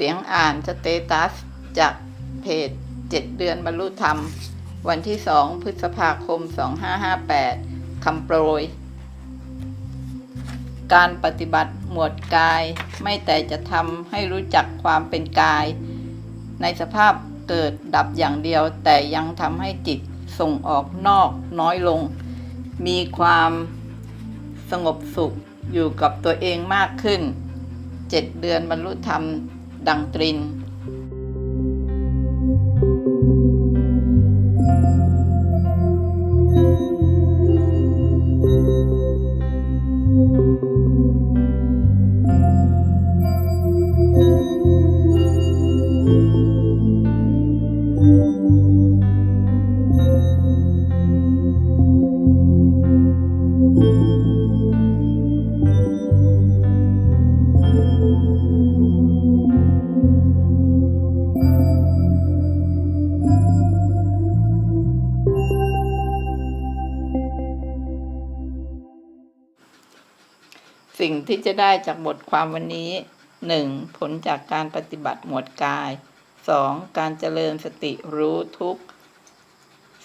เสียงอ่านสเตตัส จากเพจ 7 เดือนบรรลุธรรม วันที่ 2 พฤษภาคม 2558 คำโปรย การปฏิบัติหมวดกายไม่แต่จะทำให้รู้จักความเป็นกาย ในสภาพเกิดดับอย่างเดียว แต่ยังทำให้จิตส่งออกนอกน้อยลง มีความสงบสุขอยู่กับตัวเองมากขึ้นเจ็ดเดือนบรรลุธรรม ดัง ที่จะได้จากบทความวันนี้ 1. ผลจากการปฏิบัติหมวดกาย 2. การเจริญสติรู้ทุก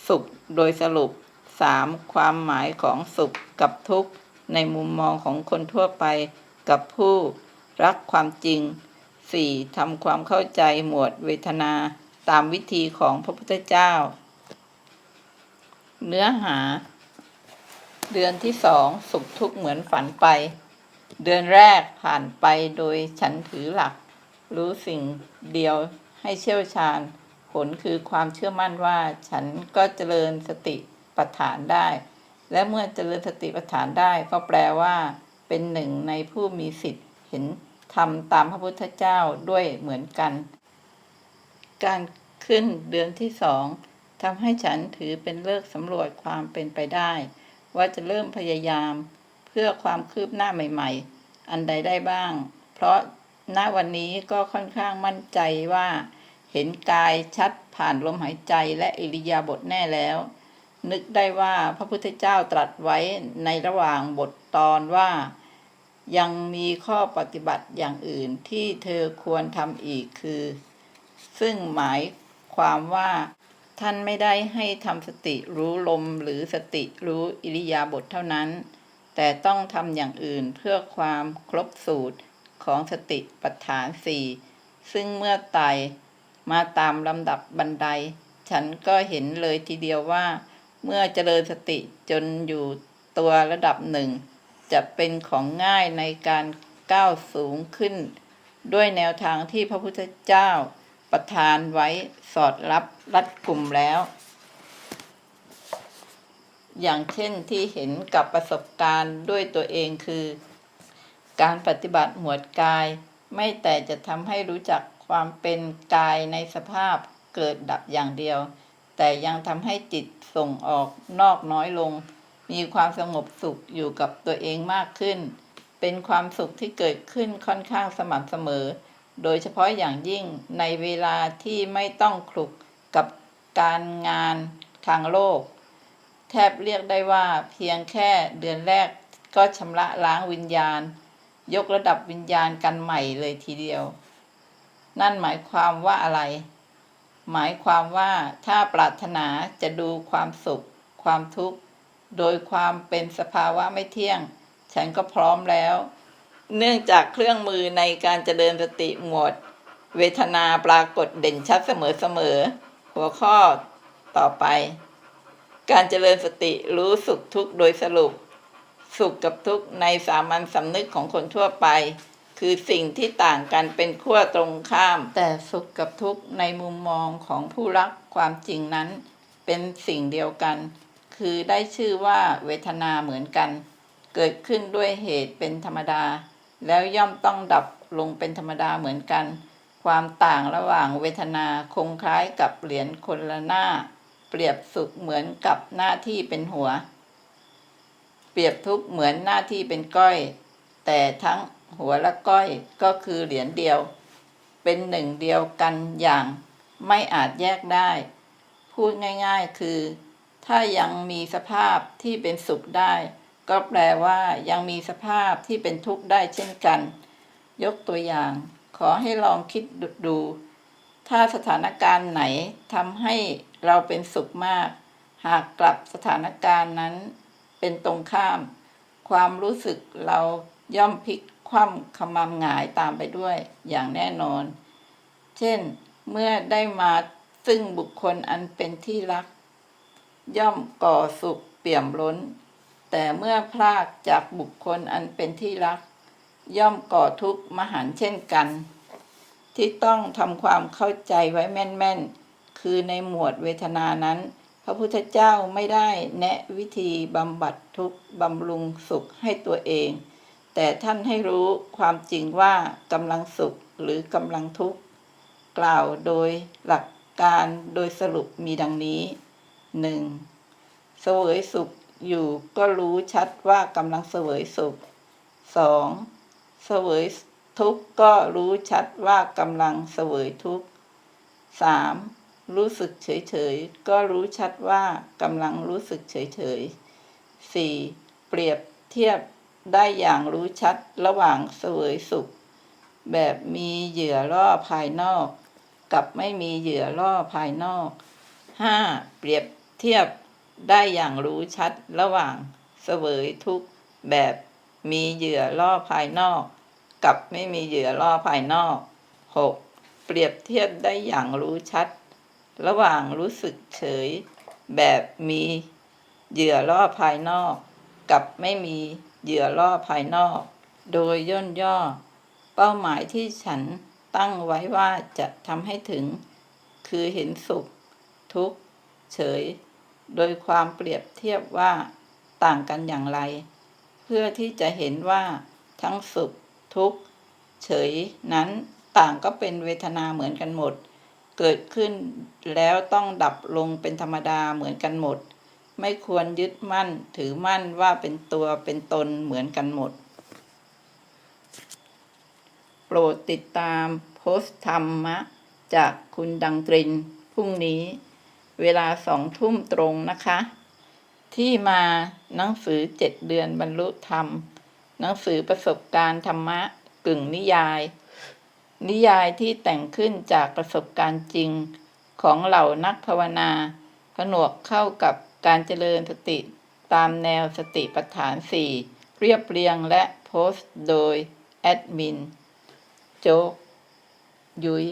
สุขโดยสรุป 3. ความหมายของสุขกับทุกข์ ในมุมมองของคนทั่วไปกับผู้รักความจริง 4. ทำความเข้าใจหมวดเวทนาตามวิธีของพระพุทธเจ้า เนื้อหา เดือนที่สองสุขทุกข์เหมือนฝันไป เดือนแรกผ่านไปโดยฉันถือหลัก รู้สิ่งเดียวให้เชี่ยวชาญ ผลคือความเชื่อมั่นว่าฉันก็เจริญสติปัฏฐานได้ และเมื่อเจริญสติปัฏฐานได้ก็แปลว่าเป็นหนึ่งในผู้มีสิทธิ์เห็นธรรมตามพระพุทธเจ้าด้วยเหมือนกัน การขึ้นเดือนที่สองทำให้ฉันถือเป็นเลิกสำรวจความเป็นไปได้ ว่าจะเริ่มพยายาม พื่อความคืบหน้าใหม่ ๆ อันใดได้บ้าง เพราะณวันนี้ก็ค่อนข้างมั่นใจว่า เห็นกายชัดผ่านลมหายใจและอิริยาบถแน่แล้ว นึกได้ว่าพระพุทธเจ้าตรัสไว้ในระหว่างบทตอนว่า ยังมีข้อปฏิบัติอย่างอื่นที่เธอควรทำอีกคือ ซึ่งหมายความว่าท่านไม่ได้ให้ทำสติรู้ลมหรือสติรู้อิริยาบถเท่านั้น แต่ต้องทำอย่างอื่นเพื่อความครบสูตรของสติปัฏฐานสี่ซึ่งเมื่อไต่มาตามลำดับบันได ฉันก็เห็นเลยทีเดียวว่า เมื่อเจริญสติจนอยู่ตัวระดับหนึ่ง จะเป็นของง่ายในการก้าวสูงขึ้น ด้วยแนวทางที่พระพุทธเจ้าประทานไว้สอดรับรัดกลุ่มแล้ว อย่างเช่นที่เห็นกับประสบการณ์ด้วยตัวเองคือ การปฏิบัติหมวดกาย ไม่แต่จะทำให้รู้จักความเป็นกายในสภาพเกิดดับอย่างเดียว แต่ยังทำให้จิตส่งออกนอกน้อยลง มีความสงบสุขอยู่กับตัวเองมากขึ้น เป็นความสุขที่เกิดขึ้นค่อนข้างสม่ำเสมอ โดยเฉพาะอย่างยิ่งในเวลาที่ไม่ต้องคลุกกับการงานทางโลก แทบเรียกได้ว่าเพียงแค่เดือนแรกก็ชำระล้างวิญญาณ ยกระดับวิญญาณกันใหม่เลยทีเดียว นั่นหมายความว่าอะไร หมายความว่าถ้าปรารถนาจะดูความสุข ความทุกข์ โดยความเป็นสภาวะไม่เที่ยง ฉันก็พร้อมแล้ว เนื่องจากเครื่องมือในการเจริญสติหมวด เวทนาปรากฏเด่นชัดเสมอๆหัวข้อต่อไป การเจริญสติรู้สุขทุกข์โดยสรุป สุขกับทุกข์ในสามัญสำนึกของคนทั่วไป คือสิ่งที่ต่างกันเป็นขั้วตรงข้าม แต่สุขกับทุกข์ในมุมมองของผู้รักความจริงนั้น เป็นสิ่งเดียวกัน คือได้ชื่อว่าเวทนาเหมือนกัน เกิดขึ้นด้วยเหตุเป็นธรรมดา แล้วย่อมต้องดับลงเป็นธรรมดาเหมือนกัน ความต่างระหว่างเวทนาคงคล้ายกับเหรียญคนละหน้า เปรียบสุขเหมือนกับหน้าที่เป็นหัว เปรียบทุกข์เหมือนหน้าที่เป็นก้อย แต่ทั้งหัวและก้อยก็คือเหรียญเดียว เป็นหนึ่งเดียวกันอย่างไม่อาจแยกได้ พูดง่ายๆคือ ถ้ายังมีสภาพที่เป็นสุขได้ ก็แปลว่ายังมีสภาพที่เป็นทุกข์ได้เช่นกัน ยกตัวอย่าง ขอให้ลองคิดดู ถ้าสถานการณ์ไหนทำให้ เราเป็นสุขมาก หากกลับสถานการณ์นั้นเป็นตรงข้าม ความรู้สึกเราย่อมพลิกคว่ำขมำหงายตามไปด้วยอย่างแน่นอน เช่น เมื่อได้มาซึ่งบุคคลอันเป็นที่รัก ย่อมก่อสุขเปี่ยมล้น แต่เมื่อพลากจากบุคคลอันเป็นที่รัก ย่อมก่อทุกข์มหันเช่นกัน ที่ต้องทำความเข้าใจไว้แม่นๆ คือในหมวดเวทนานั้น พระพุทธเจ้าไม่ได้แนะวิธีบำบัดทุกข์บำรุงสุขให้ตัวเอง แต่ท่านให้รู้ความจริงว่ากำลังสุขหรือกำลังทุกข์ กล่าวโดยหลักการโดยสรุปมีดังนี้หนึ่งเสวยสุขอยู่ก็รู้ชัดว่ากำลังเสวยสุขสองเสวยทุกข์ก็รู้ชัดว่ากำลังเสวยทุกข์สาม รู้สึกเฉยๆ ก็รู้ชัดว่ากำลังรู้สึกเฉยๆสี่เปรียบเทียบได้อย่างรู้ชัดระหว่างเสวยสุข แบบมีเหยื่อล่อภายนอก กับไม่มีเหยื่อล่อภายนอก 5. เปรียบเทียบได้อย่างรู้ชัดระหว่างเสวยทุกแบบมีเหยื่อล่อภายนอก กับไม่มีเหยื่อล่อภายนอก 6. เปรียบเทียบได้อย่างรู้ชัด ระหว่างรู้สึกเฉย แบบมีเหยื่อล่อภายนอก กับไม่มีเหยื่อล่อภายนอก โดยย่นย่อ เป้าหมายที่ฉันตั้งไว้ว่าจะทำให้ถึง คือเห็นสุข ทุกข์ เฉย โดยความเปรียบเทียบว่าต่างกันอย่างไร เพื่อที่จะเห็นว่าทั้งสุข ทุกข์ เฉยนั้นต่างก็เป็นเวทนาเหมือนกันหมด เกิดขึ้นแล้วต้องดับลงเป็นธรรมดาเหมือนกันหมด ไม่ควรยึดมั่นถือมั่นว่าเป็นตัวเป็นตนเหมือนกันหมด โปรดติดตามโพสต์ธรรมะ จากคุณดังตรินพรุ่งนี้ เวลาสองทุ่มตรงนะคะ ที่มาหนังสือเจ็ดเดือนบรรลุธรรม หนังสือประสบการณ์ธรรมะกึ่งนิยาย นิยายที่แต่งขึ้นจากประสบการณ์จริงของเหล่านักภาวนาผนวกเข้ากับการเจริญสติตามแนวสติปัฏฐานสี่เรียบเรียงและโพสต์โดย แอดมิน โจ๊กยุ้ย